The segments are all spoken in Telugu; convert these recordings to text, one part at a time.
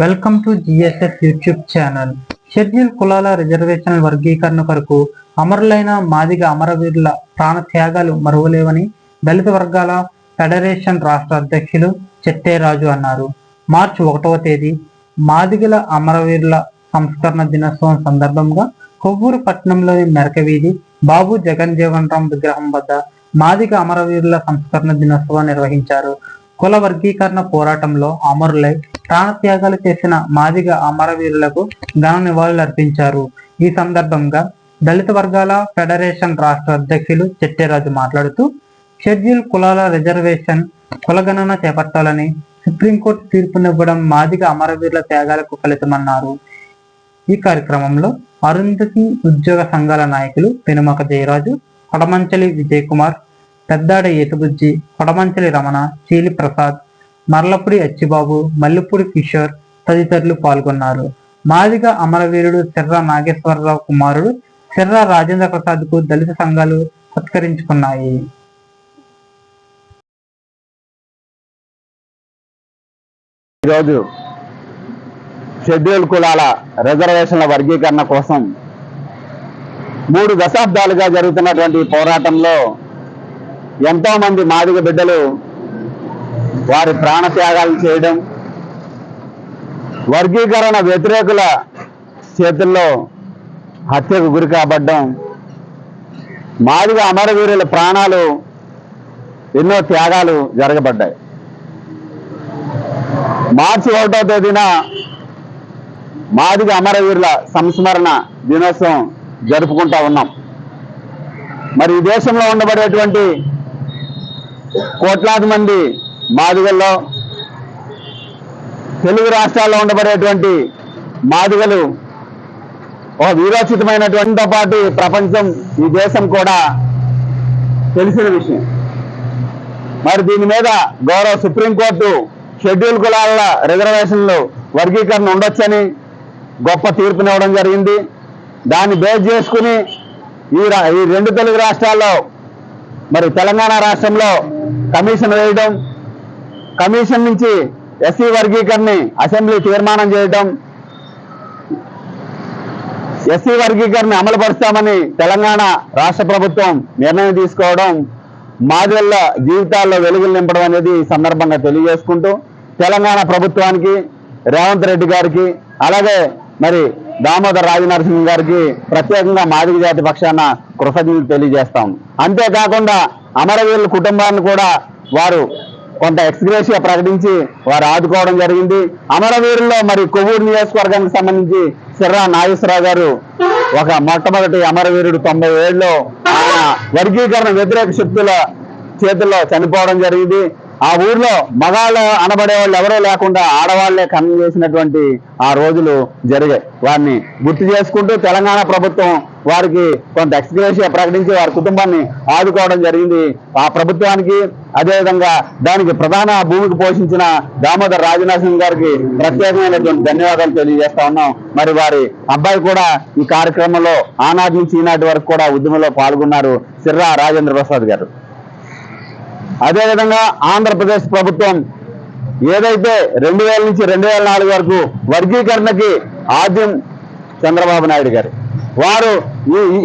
Welcome to GSS YouTube channel. Schedule కులాల రిజర్వేషన్ల వర్గీకరణ కొరకు అమరులైన మాదిగ అమరవీరుల ప్రాణ త్యాగాలు మరువలేవని దళిత వర్గాల ఫెడరేషన్ రాష్ట్ర అధ్యక్షులు చెట్టేరాజు అన్నారు. మార్చి ఒకటవ తేదీ మాదిగల అమరవీరుల సంస్కరణ దినోత్సవం సందర్భంగా కొవ్వూరు పట్టణంలోని మెరకవీధి బాబు జగన్ జీవన్ రామ్ విగ్రహం వద్ద మాదిగ అమరవీరుల సంస్కరణ దినోత్సవం నిర్వహించారు. కుల వర్గీకరణ పోరాటంలో అమరులై ప్రాణత్యాగాలు చేసిన మాదిగ అమరవీరులకు ఘన నివాళులు అర్పించారు. ఈ సందర్భంగా దళిత వర్గాల ఫెడరేషన్ రాష్ట్ర అధ్యక్షులు చెట్టేరాజు మాట్లాడుతూ షెడ్యూల్ కులాల రిజర్వేషన్ కులగణన చేపట్టాలని సుప్రీంకోర్టు తీర్పునివ్వడం మాదిగ అమరవీరుల త్యాగాలకు ఫలితమన్నారు. ఈ కార్యక్రమంలో అరుంధతి ఉద్యోగ సంఘాల నాయకులు పెనుమక జయరాజు కొడమంచలి విజయ్ కుమార్ పెద్దాడ ఏతుబుజ్జి కొడమంచలి రమణ చీలి ప్రసాద్ మర్లపూడి అచ్చిబాబు మల్లెపూడి కిషోర్ తదితరులు పాల్గొన్నారు. మాదిగ అమరవీరుడు శర్ర నాగేశ్వరరావు కుమారుడు శర్ర రాజేంద్ర ప్రసాద్కు దళిత సంఘాలు సత్కరించుకున్నాయి. ఈరోజు షెడ్యూల్ కులాల రిజర్వేషన్ల వర్గీకరణ కోసం మూడు దశాబ్దాలుగా జరుగుతున్నటువంటి పోరాటంలో ఎంతో మంది మాదిగ బిడ్డలు వారి ప్రాణత్యాగాలు చేయడం వర్గీకరణ వ్యతిరేకుల చేతుల్లో హత్యకు గురి కాబడ్డం మాదిగ అమరవీరుల ప్రాణాలు ఎన్నో త్యాగాలు జరగబడ్డాయి. మార్చి ఒకటో తేదీన మాదిగ అమరవీరుల సంస్మరణ దినోత్సవం జరుపుకుంటా ఉన్నాం. మరి ఈ దేశంలో ఉండబడేటువంటి కోట్లాది మంది మాదిగల్లో తెలుగు రాష్ట్రాల్లో ఉండబడేటువంటి మాదిగలు ఒక వీరోచితమైనటువంటి పాటు ప్రపంచం ఈ దేశం కూడా తెలిసిన విషయం. మరి దీని మీద గౌరవ సుప్రీంకోర్టు షెడ్యూల్ కులాల రిజర్వేషన్లు వర్గీకరణ ఉండొచ్చని గొప్ప తీర్పునివ్వడం జరిగింది. దాన్ని బేస్ చేసుకుని ఈ రా- ఈ రెండు తెలుగు రాష్ట్రాల్లో మరి తెలంగాణ రాష్ట్రంలో కమిషన్ వేయడం కమిషన్ నుంచి ఎస్సీ వర్గీకరణని అసెంబ్లీ తీర్మానం చేయడం ఎస్సీ వర్గీకరణ అమలు పరుస్తామని తెలంగాణ రాష్ట్ర ప్రభుత్వం నిర్ణయం తీసుకోవడం మాదిళ్ళ జీవితాల్లో వెలుగులు నింపడం అనేది సందర్భంగా తెలియజేసుకుంటూ తెలంగాణ ప్రభుత్వానికి రేవంత్ రెడ్డి గారికి అలాగే మరి దామోదర్ రాజనరసింహ గారికి ప్రత్యేకంగా మాదిగ జాతి పక్షాన కృతజ్ఞతలు తెలియజేస్తాం. అంతేకాకుండా అమరవీరుల కుటుంబాన్ని కూడా వారు కొంత ఎక్స్గ్రేషియా ప్రకటించి వారు ఆదుకోవడం జరిగింది. అమరవీరుల్లో మరి కొవ్వూరు నియోజకవర్గానికి సంబంధించి సిర్రా నాగేశ్వరరావు గారు ఒక మొట్టమొదటి అమరవీరుడు తొంభై ఏడులో ఆయన వర్గీకరణ వ్యతిరేక శక్తుల చేతుల్లో చనిపోవడం జరిగింది. ఆ ఊర్లో మగాళ్ళు అనబడే వాళ్ళు ఎవరూ లేకుండా ఆడవాళ్ళే కన్నం చేసినటువంటి ఆ రోజులు జరిగాయి. వారిని గుర్తు చేసుకుంటూ తెలంగాణ ప్రభుత్వం వారికి కొంత ఎక్స్గ్రేషియా ప్రకటించి వారి కుటుంబాన్ని ఆదుకోవడం జరిగింది. ఆ ప్రభుత్వానికి అదేవిధంగా దానికి ప్రధాన భూమికి పోషించిన దామోదర్ రాజనరసింహ గారికి ప్రత్యేకమైనటువంటి ధన్యవాదాలు తెలియజేస్తా ఉన్నాం. మరి వారి అబ్బాయి కూడా ఈ కార్యక్రమంలో ఆనాటి నుంచి ఈనాటి వరకు కూడా ఉద్యమంలో పాల్గొన్నారు. సిర్రా రాజేంద్ర ప్రసాద్ గారు. అదేవిధంగా ఆంధ్రప్రదేశ్ ప్రభుత్వం ఏదైతే రెండు వేల నుంచి రెండు వేల నాలుగు వరకు వర్గీకరణకి ఆద్యం చంద్రబాబు నాయుడు గారు. వారు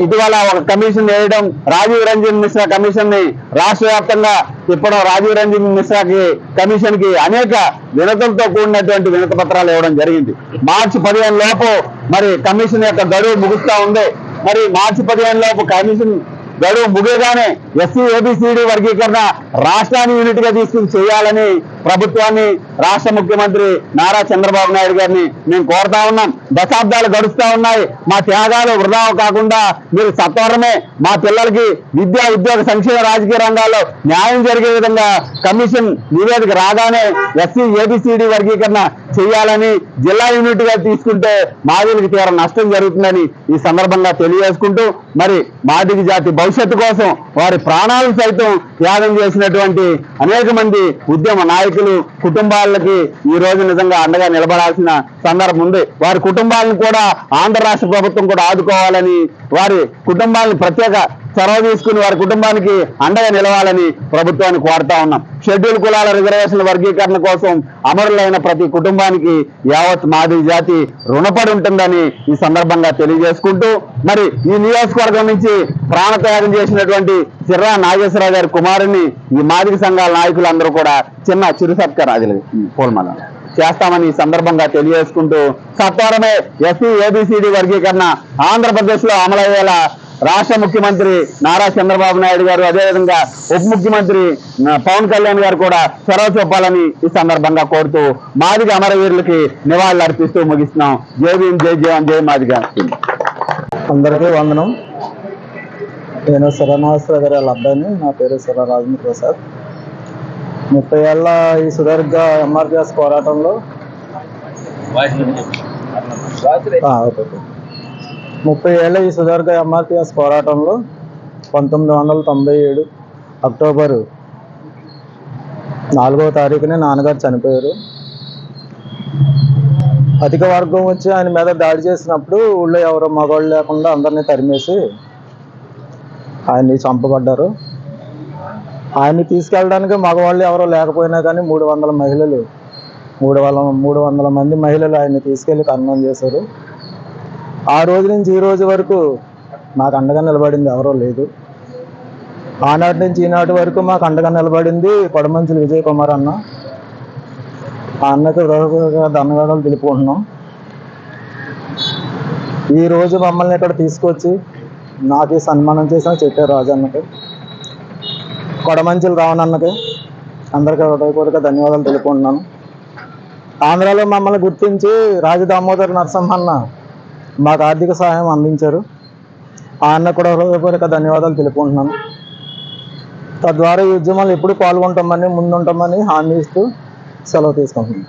ఇటీవల ఒక కమిషన్ వేయడం రాజీవ్ రంజన్ మిశ్రా కమిషన్ని రాష్ట్ర వ్యాప్తంగా తిప్పడం రాజీవ్ రంజన్ మిశ్రాకి కమిషన్కి అనేక వినతులతో కూడినటువంటి వినత పత్రాలు ఇవ్వడం జరిగింది. మార్చి పదిహేను లోపు మరి కమిషన్ యొక్క గడువు ముగుస్తా ఉంది. మరి మార్చి పదిహేను లోపు కమిషన్ గడువు ముగియగానే ఎస్సీ ఏబిసిడి వర్గీకరణ రాష్ట్రాన్ని యూనిట్గా తీసుకుని చేయాలని ప్రభుత్వాన్ని రాష్ట్ర ముఖ్యమంత్రి నారా చంద్రబాబు నాయుడు గారిని మేము కోరుతా ఉన్నాం. దశాబ్దాలు గడుస్తూ ఉన్నాయి. మా త్యాగాలు వృధా కాకుండా మీరు సత్వరమే మా పిల్లలకి విద్యా ఉద్యోగ సంక్షేమ రాజకీయ రంగాల్లో న్యాయం జరిగే విధంగా కమిషన్ నివేదిక రాగానే ఎస్సీ ఏబిసిడి వర్గీకరణ చేయాలని జిల్లా యూనిట్గా తీసుకుంటే మాదిరికి తీవ్ర నష్టం జరుగుతుందని ఈ సందర్భంగా తెలియజేసుకుంటూ మరి మాదిరి జాతి భవిష్యత్తు కోసం వారి ప్రాణాలను సైతం త్యాగం చేసినటువంటి అనేక మంది ఉద్యమ నాయకులు కుటుంబాలకి ఈ రోజు నిజంగా అండగా నిలబడాల్సిన సందర్భం ఉంది. వారి కుటుంబాలను కూడా ఆంధ్ర రాష్ట్ర ప్రభుత్వం కూడా ఆదుకోవాలని వారి కుటుంబాలను ప్రత్యేక చొరవ తీసుకుని వారి కుటుంబానికి అండగా నిలవాలని ప్రభుత్వాన్ని కోరుతా ఉన్నాం. షెడ్యూల్ కులాల రిజర్వేషన్ వర్గీకరణ కోసం అమరులైన ప్రతి కుటుంబానికి యావత్ మాదిరి జాతి రుణపడి ఉంటుందని ఈ సందర్భంగా తెలియజేసుకుంటూ మరి ఈ నియోజకవర్గం నుంచి ప్రాణత్యాగం చేసినటువంటి చిర్రా నాగేశ్వరరావు గారి కుమారుని ఈ మాదిరి సంఘాల నాయకులందరూ కూడా చిన్న చిరు సత్కారం అది చేస్తామని ఈ సందర్భంగా తెలియజేసుకుంటూ సత్వరమే ఎస్సీ ఏబిసిడి వర్గీకరణ ఆంధ్రప్రదేశ్లో అమలయ్యేలా రాష్ట్ర ముఖ్యమంత్రి నారా చంద్రబాబు నాయుడు గారు అదేవిధంగా ఉప ముఖ్యమంత్రి పవన్ కళ్యాణ్ గారు కూడా చొరవ చూపాలని ఈ సందర్భంగా కోరుతూ మాదిగ అమరవీరులకి నివాళులు అర్పిస్తూ ముగిస్తున్నాం. జై భీమ్ జై జవాన్ జై మాదిగ. అందరికీ వందనం. నేను శరణాశ్వర గారి వాళ్ళ అబ్బాయిని నా పేరు శర రాజేంద్ర ప్రసాద్. ముప్పై ఏళ్ళ ఈ సుదీర్ఘ ఎంఆర్పిఎస్ పోరాటంలో ఓకే. ముప్పై ఏళ్ళ ఈ సుదీర్ఘ ఎంఆర్పిఎస్ పోరాటంలో పంతొమ్మిది వందల తొంభై ఏడు అక్టోబరు నాలుగవ తారీఖునే నాన్నగారు చనిపోయారు. అధిక వర్గం వచ్చి ఆయన మీద దాడి చేసినప్పుడు ఊళ్ళో ఎవరో మగవాళ్ళు లేకుండా అందరినీ తరిమేసి ఆయన్ని చంపబడ్డారు. ఆయన్ని తీసుకెళ్ళడానికి మగవాళ్ళు ఎవరో లేకపోయినా కానీ మూడు వందల మహిళలు మూడు వందల మూడు వందల మంది మహిళలు ఆయన్ని తీసుకెళ్ళి కన్నం చేశారు. ఆ రోజు నుంచి ఈ రోజు వరకు మాకు అండగా నిలబడింది ఎవరో లేదు. ఆనాటి నుంచి ఈనాటి వరకు మాకు అండగా నిలబడింది పడమంచులు విజయ్ కుమార్ అన్న. ఆ అన్నకు ధన్యవాదాలు తెలుపుకుంటున్నాం. ఈ రోజు మమ్మల్ని ఇక్కడ తీసుకొచ్చి నాకు ఈ సన్మానం చేసిన చెట్టే రాజన్నకి కొడమంచులు రావణన్నకి అందరికీ హృదయపూర్వక ధన్యవాదాలు తెలుపుకుంటున్నాను. ఆంధ్రాలో మమ్మల్ని గుర్తించి రాజ దామోదర్ నరసింహన్న మాకు ఆర్థిక సహాయం అందించారు. ఆ అన్న కూడా హృదయపూర్వక ధన్యవాదాలు తెలుపుకుంటున్నాను. తద్వారా ఈ ఉద్యమాలు ఎప్పుడు పాల్గొంటామని ముందుంటామని హామీ ఇస్తూ సెలవు తీసుకుంటున్నాను.